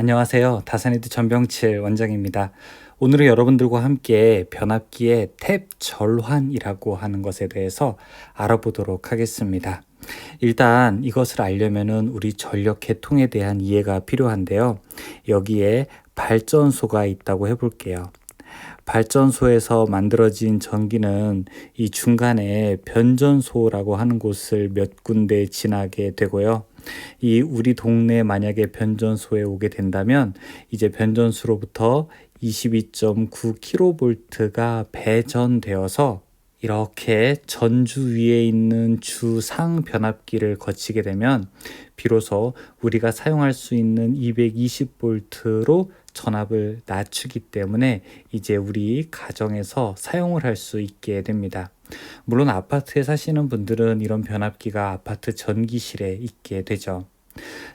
안녕하세요. 다산이드 전병칠 원장입니다. 오늘은 여러분들과 함께 변압기의 탭 절환이라고 하는 것에 대해서 알아보도록 하겠습니다. 일단 이것을 알려면은 우리 전력 계통에 대한 이해가 필요한데요. 여기에 발전소가 있다고 해볼게요. 발전소에서 만들어진 전기는 이 중간에 변전소라고 하는 곳을 몇 군데 지나게 되고요. 이 우리 동네 만약에 변전소에 오게 된다면 이제 변전소로부터 22.9kV가 배전되어서 이렇게 전주 위에 있는 주상 변압기를 거치게 되면 비로소 우리가 사용할 수 있는 220V로 전압을 낮추기 때문에 이제 우리 가정에서 사용을 할 수 있게 됩니다. 물론 아파트에 사시는 분들은 이런 변압기가 아파트 전기실에 있게 되죠.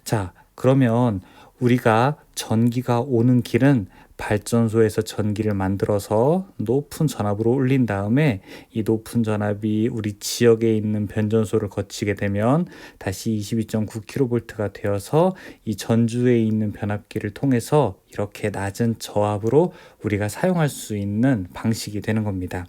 자, 그러면 우리가 전기가 오는 길은 발전소에서 전기를 만들어서 높은 전압으로 올린 다음에 이 높은 전압이 우리 지역에 있는 변전소를 거치게 되면 다시 22.9kV가 되어서 이 전주에 있는 변압기를 통해서 이렇게 낮은 저압으로 우리가 사용할 수 있는 방식이 되는 겁니다.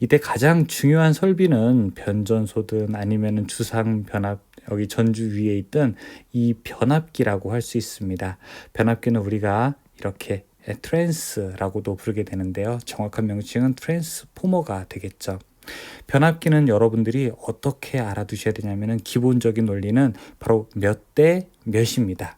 이때 가장 중요한 설비는 변전소든 아니면 주상 변압 여기 전주 위에 있던 이 변압기라고 할 수 있습니다. 변압기는 우리가 이렇게 트랜스라고도 부르게 되는데요. 정확한 명칭은 트랜스포머가 되겠죠. 변압기는 여러분들이 어떻게 알아두셔야 되냐면은 기본적인 원리는 바로 몇 대 몇입니다.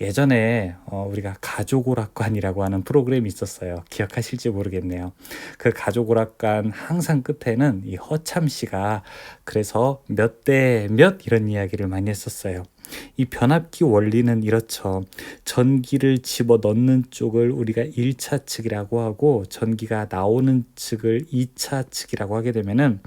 예전에 어, 우리가 가족 오락관이라고 하는 프로그램이 있었어요. 기억하실지 모르겠네요. 그 가족 오락관 항상 끝에는 이 허참 씨가 그래서 몇 대 몇 이런 이야기를 많이 했었어요. 이 변압기 원리는 이렇죠. 전기를 집어 넣는 쪽을 우리가 1차 측이라고 하고 전기가 나오는 측을 2차 측이라고 하게 되면은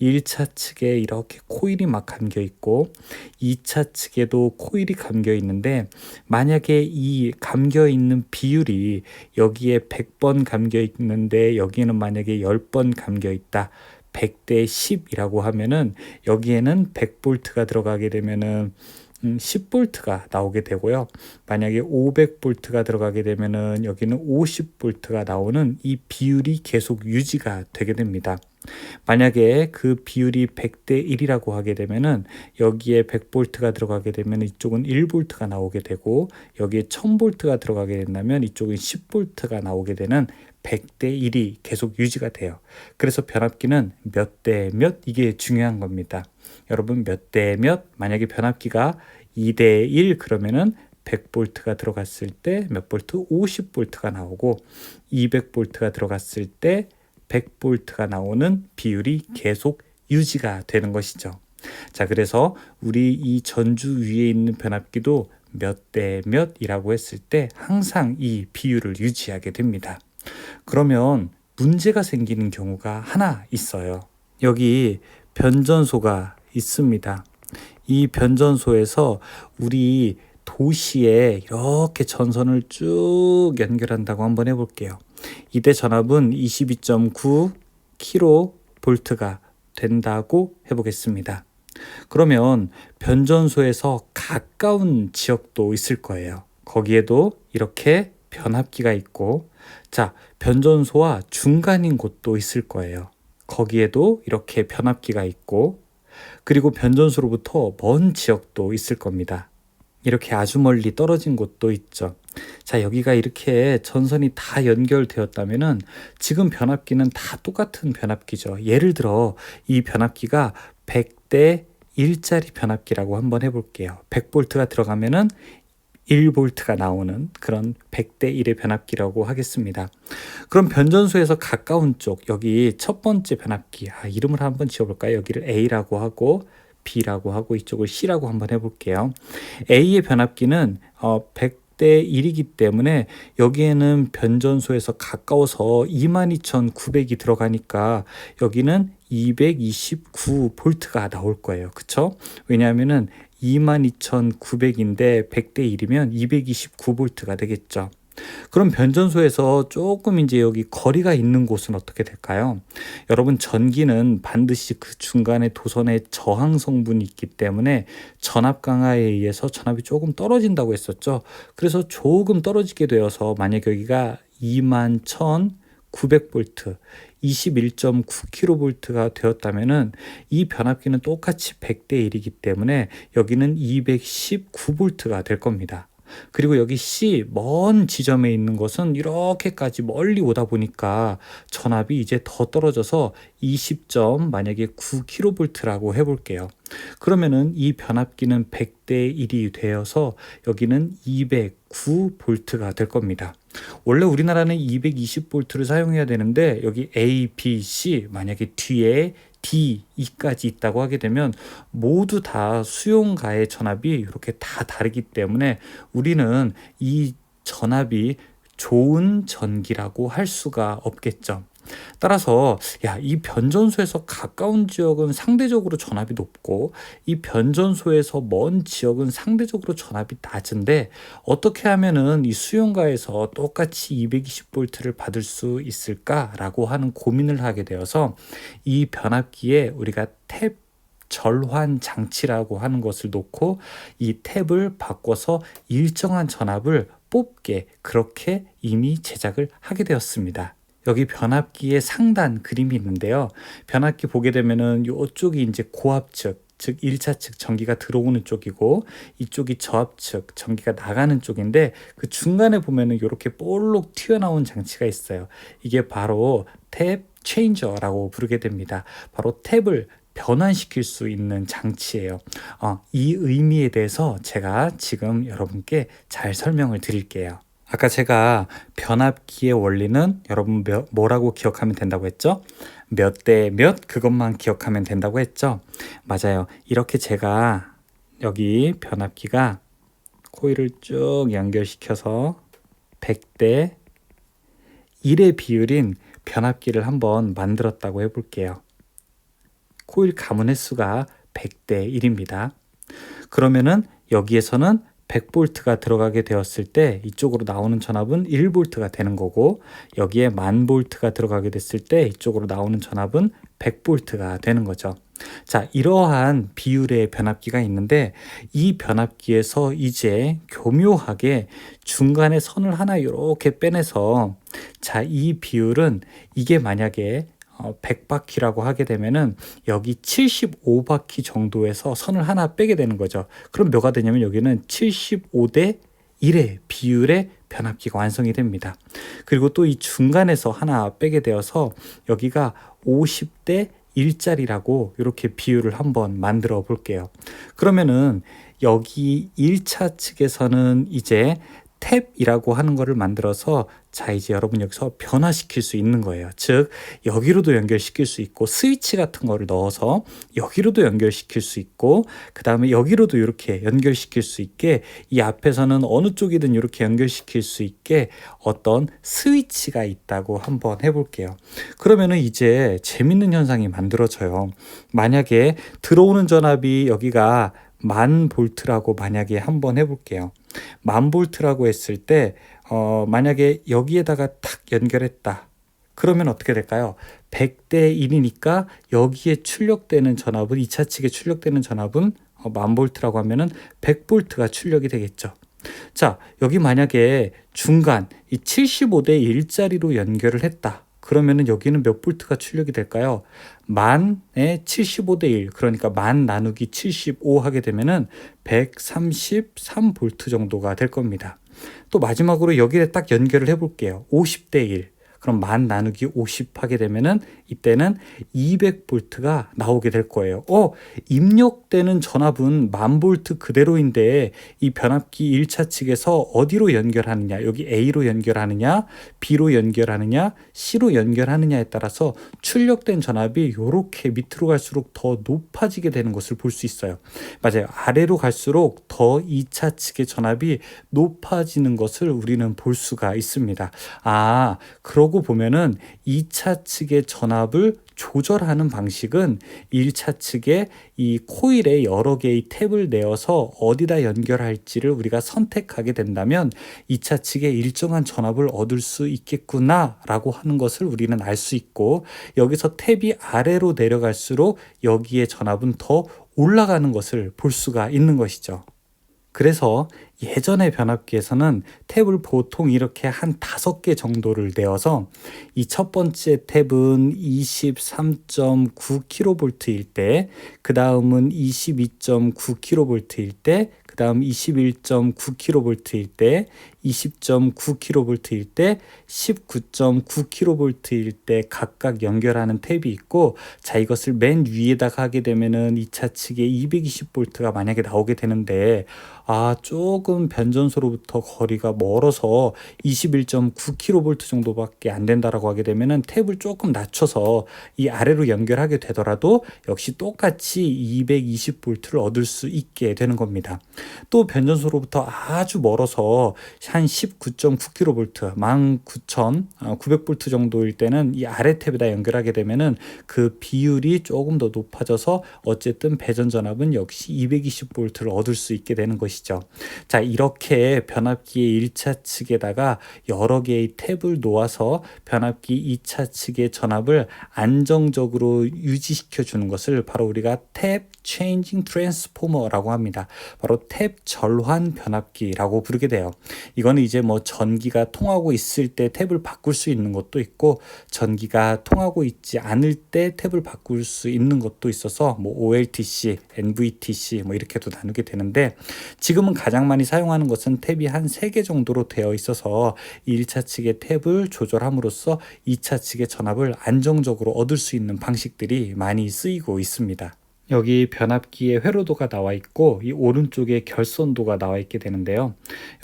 1차 측에 이렇게 코일이 막 감겨 있고 2차 측에도 코일이 감겨 있는데 만약에 이 감겨 있는 비율이 여기에 100번 감겨 있는데 여기에는 만약에 10번 감겨 있다. 100대 10이라고 하면은 여기에는 100볼트가 들어가게 되면은 10V가 음, 나오게 되고요. 만약에 500V가 들어가게 되면은 여기는 50V가 나오는 이 비율이 계속 유지가 되게 됩니다. 만약에 그 비율이 100대 1이라고 하게 되면은 여기에 100V가 들어가게 되면 이쪽은 1V가 나오게 되고 여기에 1000V가 들어가게 된다면 이쪽은 10V가 나오게 되는 100대 1이 계속 유지가 돼요. 그래서 변압기는 몇 대 몇 이게 중요한 겁니다. 여러분 몇 대 몇 만약에 변압기가 2대 1 그러면은 100볼트가 들어갔을 때 몇 볼트? 50볼트가 나오고 200볼트가 들어갔을 때 100볼트가 나오는 비율이 계속 유지가 되는 것이죠. 자, 그래서 우리 이 전주 위에 있는 변압기도 몇 대 몇이라고 했을 때 항상 이 비율을 유지하게 됩니다. 그러면 문제가 생기는 경우가 하나 있어요. 여기 변전소가 있습니다. 이 변전소에서 우리 도시에 이렇게 전선을 쭉 연결한다고 한번 해볼게요. 이때 전압은 22.9 kV가 된다고 해보겠습니다. 그러면 변전소에서 가까운 지역도 있을 거예요. 거기에도 이렇게 변압기가 있고, 자, 변전소와 중간인 곳도 있을 거예요. 거기에도 이렇게 변압기가 있고, 그리고 변전소로부터 먼 지역도 있을 겁니다. 이렇게 아주 멀리 떨어진 곳도 있죠. 자, 여기가 이렇게 전선이 다 연결되었다면은 지금 변압기는 다 똑같은 변압기죠. 예를 들어 이 변압기가 100대 1짜리 변압기라고 한번 해볼게요. 100볼트가 들어가면은 1볼트가 나오는 그런 100대 1의 변압기라고 하겠습니다. 그럼 변전소에서 가까운 쪽 여기 첫 번째 변압기 아, 이름을 한번 지어볼까요? 여기를 A라고 하고 B라고 하고 이쪽을 C라고 한번 해볼게요. A의 변압기는 어, 100대 1이기 때문에 여기에는 변전소에서 가까워서 22,900이 들어가니까 여기는 229볼트가 나올 거예요. 그쵸? 왜냐하면은 22,900인데 100대 1이면 229볼트가 되겠죠. 그럼 변전소에서 조금 이제 여기 거리가 있는 곳은 어떻게 될까요? 여러분 전기는 반드시 그 중간에 도선에 저항 성분이 있기 때문에 전압 강화에 의해서 전압이 조금 떨어진다고 했었죠. 그래서 조금 떨어지게 되어서 만약 여기가 2만 1,900볼트 21.9kV가 되었다면은 이 변압기는 똑같이 100대 1이기 때문에 여기는 219V가 될 겁니다. 그리고 여기 C 먼 지점에 있는 것은 이렇게까지 멀리 오다 보니까 전압이 이제 더 떨어져서 20점 만약에 9kV라고 해볼게요. 그러면은 이 변압기는 100대 1이 되어서 여기는 209V가 될 겁니다. 원래 우리나라는 220V를 사용해야 되는데 여기 A, B, C 만약에 뒤에 D, E까지 있다고 하게 되면 모두 다 수용가의 전압이 이렇게 다 다르기 때문에 우리는 이 전압이 좋은 전기라고 할 수가 없겠죠. 따라서 야, 이 변전소에서 가까운 지역은 상대적으로 전압이 높고 이 변전소에서 먼 지역은 상대적으로 전압이 낮은데 어떻게 하면은 이 수용가에서 똑같이 220볼트를 받을 수 있을까라고 하는 고민을 하게 되어서 이 변압기에 우리가 탭 절환 장치라고 하는 것을 놓고 이 탭을 바꿔서 일정한 전압을 뽑게 그렇게 이미 제작을 하게 되었습니다. 여기 변압기의 상단 그림이 있는데요. 변압기 보게 되면은 이쪽이 이제 고압측, 즉 1차 측 전기가 들어오는 쪽이고 이쪽이 저압측 전기가 나가는 쪽인데 그 중간에 보면은 이렇게 볼록 튀어나온 장치가 있어요. 이게 바로 탭 체인저라고 부르게 됩니다. 바로 탭을 변환시킬 수 있는 장치예요. 어, 이 의미에 대해서 제가 지금 여러분께 잘 설명을 드릴게요. 아까 제가 변압기의 원리는 여러분 몇, 뭐라고 기억하면 된다고 했죠? 몇 대 몇 그것만 기억하면 된다고 했죠? 맞아요. 이렇게 제가 여기 변압기가 코일을 쭉 연결시켜서 100대 1의 비율인 변압기를 한번 만들었다고 해볼게요. 코일 가문 횟수가 100대 1입니다. 그러면은 여기에서는 100볼트가 들어가게 되었을 때 이쪽으로 나오는 전압은 1볼트가 되는 거고 여기에 만 볼트가 들어가게 됐을 때 이쪽으로 나오는 전압은 100볼트가 되는 거죠. 자, 이러한 비율의 변압기가 있는데 이 변압기에서 이제 교묘하게 중간에 선을 하나 이렇게 빼내서 자, 이 비율은 이게 만약에 어, 100바퀴라고 하게 되면은 여기 75바퀴 정도에서 선을 하나 빼게 되는 거죠. 그럼 뭐가 되냐면 여기는 75대 1의 비율의 변압기가 완성이 됩니다. 그리고 또 이 중간에서 하나 빼게 되어서 여기가 50대 1짜리라고 이렇게 비율을 한번 만들어 볼게요. 그러면은 여기 1차 측에서는 이제 탭이라고 하는 거를 만들어서 자 이제 여러분 여기서 변화시킬 수 있는 거예요. 즉 여기로도 연결시킬 수 있고 스위치 같은 거를 넣어서 여기로도 연결시킬 수 있고 그 다음에 여기로도 이렇게 연결시킬 수 있게 이 앞에서는 어느 쪽이든 이렇게 연결시킬 수 있게 어떤 스위치가 있다고 한번 해볼게요. 그러면은 이제 재밌는 현상이 만들어져요. 만약에 들어오는 전압이 여기가 만 볼트라고 만약에 한번 해볼게요. 만 볼트라고 했을 때 어, 만약에 여기에다가 탁 연결했다. 그러면 어떻게 될까요? 100대 1이니까 여기에 출력되는 전압은 2차 측에 출력되는 전압은 어, 만 볼트라고 하면은 100 볼트가 출력이 되겠죠. 자, 여기 만약에 중간 이 75대 1짜리로 연결을 했다. 그러면은 여기는 몇 볼트가 출력이 될까요? 만에 75대 1 그러니까 만 나누기 75 하게 되면은 133 볼트 정도가 될 겁니다. 또 마지막으로 여기에 딱 연결을 해 볼게요. 50대 1 그럼 만 나누기 50 하게 되면은 이때는 200볼트가 나오게 될 거예요. 어, 입력되는 전압은 만 볼트 그대로인데 이 변압기 1차 측에서 어디로 연결하느냐, 여기 A로 연결하느냐, B로 연결하느냐, C로 연결하느냐에 따라서 출력된 전압이 이렇게 밑으로 갈수록 더 높아지게 되는 것을 볼 수 있어요. 맞아요. 아래로 갈수록 더 2차 측의 전압이 높아지는 것을 우리는 볼 수가 있습니다. 아, 그러 그러고 보면은 2차 측의 전압을 조절하는 방식은 1차 측에 이 코일에 여러 개의 탭을 내어서 어디다 연결할지를 우리가 선택하게 된다면 2차 측에 일정한 전압을 얻을 수 있겠구나라고 하는 것을 우리는 알 수 있고 여기서 탭이 아래로 내려갈수록 여기에 전압은 더 올라가는 것을 볼 수가 있는 것이죠. 그래서 예전의 변압기에서는 탭을 보통 이렇게 한 다섯 개 정도를 내어서 이 첫 번째 탭은 23.9kV일 때, 그 다음은 22.9kV일 때, 그 다음 21.9kV일 때, 20.9kV일 때, 19.9kV일 때 각각 연결하는 탭이 있고, 자, 이것을 맨 위에다가 하게 되면은 2차 측에 220V가 만약에 나오게 되는데, 아, 조금 변전소로부터 거리가 멀어서 21.9kV 정도밖에 안 된다라고 하게 되면은 탭을 조금 낮춰서 이 아래로 연결하게 되더라도 역시 똑같이 220V를 얻을 수 있게 되는 겁니다. 또 변전소로부터 아주 멀어서 한 19.9kV, 19,900V 정도일 때는 이 아래 탭에다 연결하게 되면은 그 비율이 조금 더 높아져서 어쨌든 배전 전압은 역시 220V를 얻을 수 있게 되는 것이죠. 자, 이렇게 변압기의 1차 측에다가 여러 개의 탭을 놓아서 변압기 2차 측의 전압을 안정적으로 유지시켜 주는 것을 바로 우리가 탭 Changing Transformer라고 합니다. 바로 탭 절환 변압기라고 부르게 돼요. 이거는 이제 뭐 전기가 통하고 있을 때 탭을 바꿀 수 있는 것도 있고 전기가 통하고 있지 않을 때 탭을 바꿀 수 있는 것도 있어서 뭐 OLTC, NVTC 뭐 이렇게도 나누게 되는데 지금은 가장 많이 사용하는 것은 탭이 한세개 정도로 되어 있어서 1차 측의 탭을 조절함으로써 2차 측의 전압을 안정적으로 얻을 수 있는 방식들이 많이 쓰이고 있습니다. 여기 변압기의 회로도가 나와 있고 이 오른쪽에 결선도가 나와 있게 되는데요.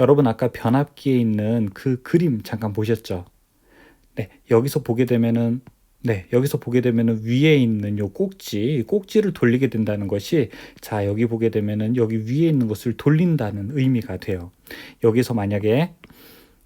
여러분 아까 변압기에 있는 그 그림 잠깐 보셨죠? 네, 여기서 보게 되면은 네, 여기서 보게 되면은 위에 있는 요 꼭지, 꼭지를 돌리게 된다는 것이 자, 여기 보게 되면은 여기 위에 있는 것을 돌린다는 의미가 돼요. 여기서 만약에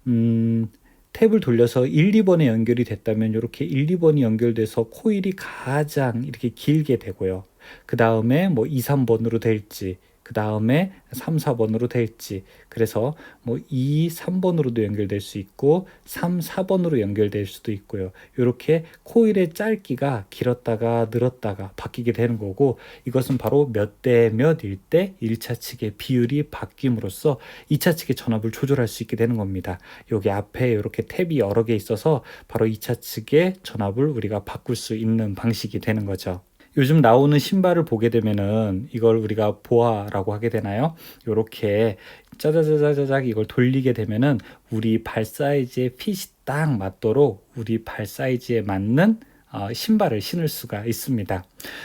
음 탭을 돌려서 1, 2번에 연결이 됐다면 이렇게 1, 2번이 연결돼서 코일이 가장 이렇게 길게 되고요. 그 다음에 뭐 2, 3번으로 될지, 그 다음에 3, 4번으로 될지, 그래서 뭐 2, 3번으로도 연결될 수 있고, 3, 4번으로 연결될 수도 있고요. 이렇게 코일의 짧기가 길었다가 늘었다가 바뀌게 되는 거고, 이것은 바로 몇 대 몇일 때 1차 측의 비율이 바뀜으로써 2차 측의 전압을 조절할 수 있게 되는 겁니다. 여기 앞에 이렇게 탭이 여러 개 있어서 바로 2차 측의 전압을 우리가 바꿀 수 있는 방식이 되는 거죠. 요즘 나오는 신발을 보게 되면은 이걸 우리가 보아라고 하게 되나요? 요렇게 짜자자자자작 이걸 돌리게 되면은 우리 발 사이즈에 핏이 딱 맞도록 우리 발 사이즈에 맞는 어, 신발을 신을 수가 있습니다.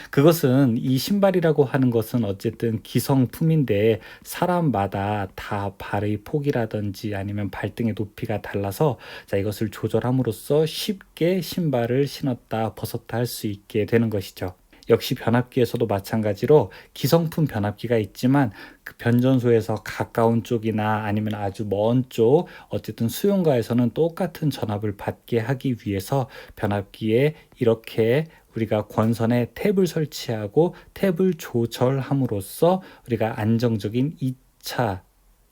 그것은 이 신발이라고 하는 것은 어쨌든 기성품인데 사람마다 다 발의 폭이라든지 아니면 발등의 높이가 달라서 자 이것을 조절함으로써 쉽게 신발을 신었다 벗었다 할 수 있게 되는 것이죠. 역시 변압기에서도 마찬가지로 기성품 변압기가 있지만 그 변전소에서 가까운 쪽이나 아니면 아주 먼 쪽 어쨌든 수용가에서는 똑같은 전압을 받게 하기 위해서 변압기에 이렇게 우리가 권선에 탭을 설치하고 탭을 조절함으로써 우리가 안정적인 2차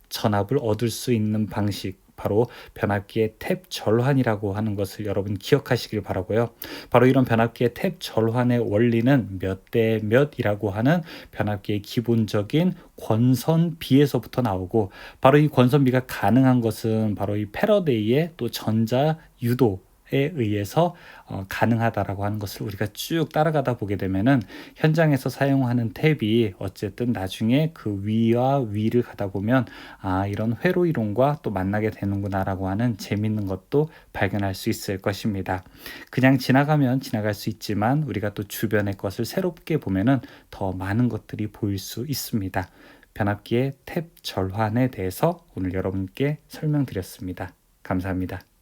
전압을 얻을 수 있는 방식 바로 변압기의 탭 절환이라고 하는 것을 여러분 기억하시길 바라고요. 바로 이런 변압기의 탭 절환의 원리는 몇 대 몇이라고 하는 변압기의 기본적인 권선비에서부터 나오고 바로 이 권선비가 가능한 것은 바로 이 패러데이의 또 전자 유도 에 의해서 어, 가능하다라고 하는 것을 우리가 쭉 따라가다 보게 되면은 현장에서 사용하는 탭이 어쨌든 나중에 그 위와 위를 가다 보면 아 이런 회로 이론과 또 만나게 되는구나라고 하는 재밌는 것도 발견할 수 있을 것입니다. 그냥 지나가면 지나갈 수 있지만 우리가 또 주변의 것을 새롭게 보면은 더 많은 것들이 보일 수 있습니다. 변압기의 탭 절환에 대해서 오늘 여러분께 설명드렸습니다. 감사합니다.